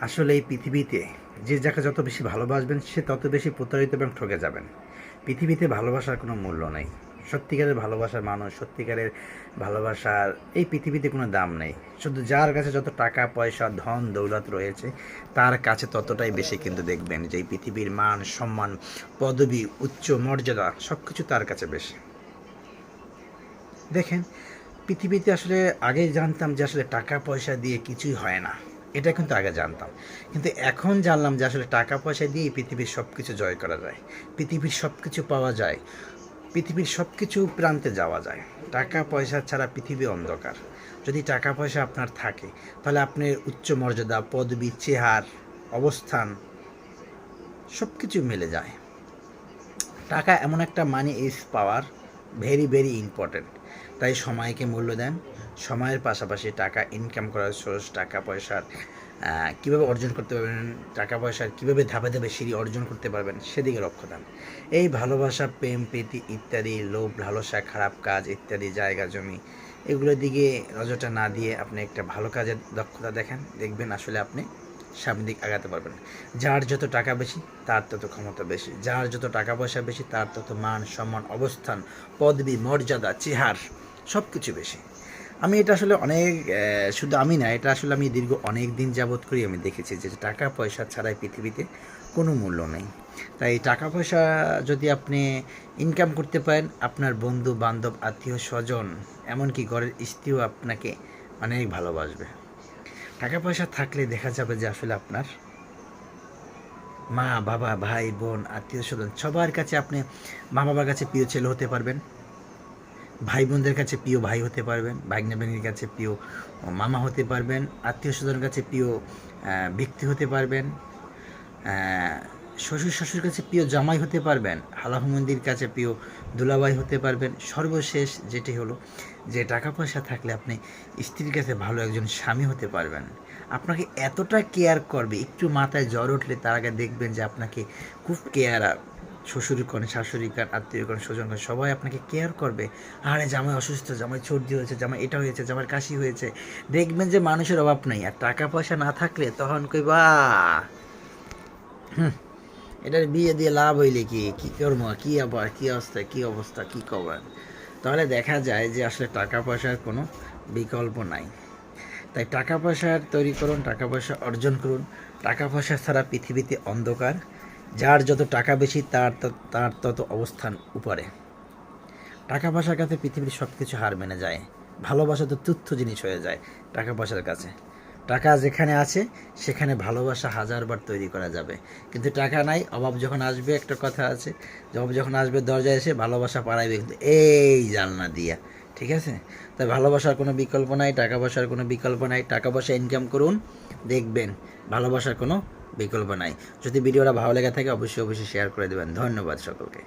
আসলে এই পৃথিবীতে যে যাকে যত বেশি ভালোবাসবেন, সে তত বেশি প্রতারিত এবং ঠকে যাবেন। পৃথিবীতে ভালোবাসার কোনো মূল্য নেই। সত্যিকারের ভালোবাসার মানুষ, সত্যিকারের ভালোবাসার এই পৃথিবীতে কোনো দাম নেই। শুধু যার কাছে যত টাকা, পয়সা, ধন, দৌলত রয়েছে, তার কাছে ততটাই বেশি কিন্তু দেখবেন যে এই পৃথিবীর মান, সম্মান, পদবি, উচ্চ মর্যাদা সব কিছু তার কাছে বেশি। দেখেন, পৃথিবীতে আসলে আগে জানতাম যে আসলে টাকা পয়সা দিয়ে কিছুই হয় না। এটা কিন্তু আগে জানতাম। কিন্তু এখন জানলাম যে আসলে টাকা পয়সা দিয়ে পৃথিবীর সব কিছু জয় করা যায়। পৃথিবীর সব কিছু পাওয়া যায়। পৃথিবীর সব কিছু প্রান্তে যাওয়া যায়। টাকা পয়সা ছাড়া পৃথিবী অন্ধকার। যদি টাকা পয়সা আপনার থাকে, তাহলে আপনার উচ্চ মর্যাদা, পদবি, চেহার, অবস্থান সব কিছু মিলে যায়। টাকা এমন একটা money is power very very important তাই সময়কে মূল্য দেন। সময়ের পাশাপাশি টাকা ইনকাম করার সোর্স টাকা পয়সার কীভাবে অর্জন করতে পারবেন, টাকা পয়সার কীভাবে ধাপে ধাপে সিঁড়ি অর্জন করতে পারবেন, সেদিকে লক্ষ্য দেন। এই ভালোবাসা, প্রেম, প্রীতি ইত্যাদি, লোভ, লালসা, খারাপ কাজ ইত্যাদি, জায়গা, জমি, এগুলোর দিকে নজরটা না দিয়ে আপনি একটা ভালো কাজের দক্ষতা দেখেন, দেখবেন আসলে আপনি সামনের দিক আগাতে পারবেন। যার যত টাকা বেশি, তার তত ক্ষমতা বেশি। যার যত টাকা পয়সা বেশি, তার তত মান, সম্মান, অবস্থান, পদবি, মর্যাদা, চেহার সব কিছু বেশি। আমি এটা আসলে অনেক শুধু আমি না, এটা আসলে আমি দীর্ঘ অনেক দিন যাবৎ করি আমি দেখেছি যে টাকা পয়সা ছাড়াই পৃথিবীতে কোনো মূল্য নেই। তাই টাকা পয়সা যদি আপনি ইনকাম করতে পারেন, আপনার বন্ধু, বান্ধব, আত্মীয়, স্বজন, এমনকি ঘরের স্ত্রীও আপনাকে অনেক ভালোবাসবে। টাকা পয়সা থাকলে দেখা যাবে যে আসলে আপনার মা, বাবা, ভাই, বোন, আত্মীয়, স্বজন সবার কাছে আপনি মা বাবার কাছে প্রিয় ছেলে হতে পারবেন। ভাই বোনদের কাছে প্রিয় ভাই হতে পারবেন ভাগ্নে ভাগ্নির কাছে প্রিয় মামা হতে পারবেন আত্মীয় স্বজনের কাছে প্রিয় ব্যক্তি হতে পারবেন শ্বশুর শাশুর কাছে প্রিয় জামাই হতে পারবেন হালাহমন্দির কাছে প্রিয় দুলাভাই হতে পারবেন, সর্বশেষ যেটি হলো যে টাকা পয়সা থাকলে আপনি স্ত্রীর কাছে ভালো একজন স্বামী হতে পারবেন। আপনাকে এতটা কেয়ার করবে, একটু মাথায় জ্বর উঠলে তার আগে দেখবেন যে আপনাকে খুব কেয়ার শ্বশুর কোন শাশুড়ি কান আত্মীয় কোন স্বজন কোন সবাই আপনাকে কেয়ার করবে। আরে জামাই অসুস্থ জামাই সর্দি হয়েছে জামাই এটা হয়েছে জামাই কাশি হয়েছে। দেখবেন যে মানুষের অভাব নেই আর টাকা পয়সা না থাকলে তখন কইবা হুম, এটার বিয়ে দিয়ে লাভ হইলে কি কি করব? কি আবার কি অবস্থা কি অবস্থা কি কবার? তাহলে দেখা যায় যে আসলে টাকা পয়সার কোনো বিকল্প নাই। তাই টাকা পয়সার তৈরি করুন টাকা পয়সা অর্জন করুন। টাকা পয়সা ছাড়া পৃথিবীতে অন্ধকার। যার যত টাকা বেশি, তার তার তত অবস্থান উপরে। টাকা পয়সার কাছে পৃথিবীর সব কিছু হার মেনে যায়। ভালোবাসা তো তুচ্ছ জিনিস হয়ে যায় টাকা পয়সার কাছে। টাকা যেখানে আছে, সেখানে ভালোবাসা হাজারবার তৈরি করা যাবে। কিন্তু টাকা নাই, অভাব যখন আসবে, একটা কথা আছে, অভাব যখন আসবে, দরজায় এসে ভালোবাসা পাড়াইবে কিন্তু এই জানলা দিয়া, ঠিক আছে? তাই ভালোবাসার কোনো বিকল্প নাই, টাকা পয়সার কোনো বিকল্প নাই। টাকা পয়সা ইনকাম করুন, দেখবেন ভালোবাসার কোনো বিকল্প নাই। যদি ভিডিওটা ভালো লেগে থাকে অবশ্যই অবশ্যই শেয়ার করে দেবেন। ধন্যবাদ সকলকে।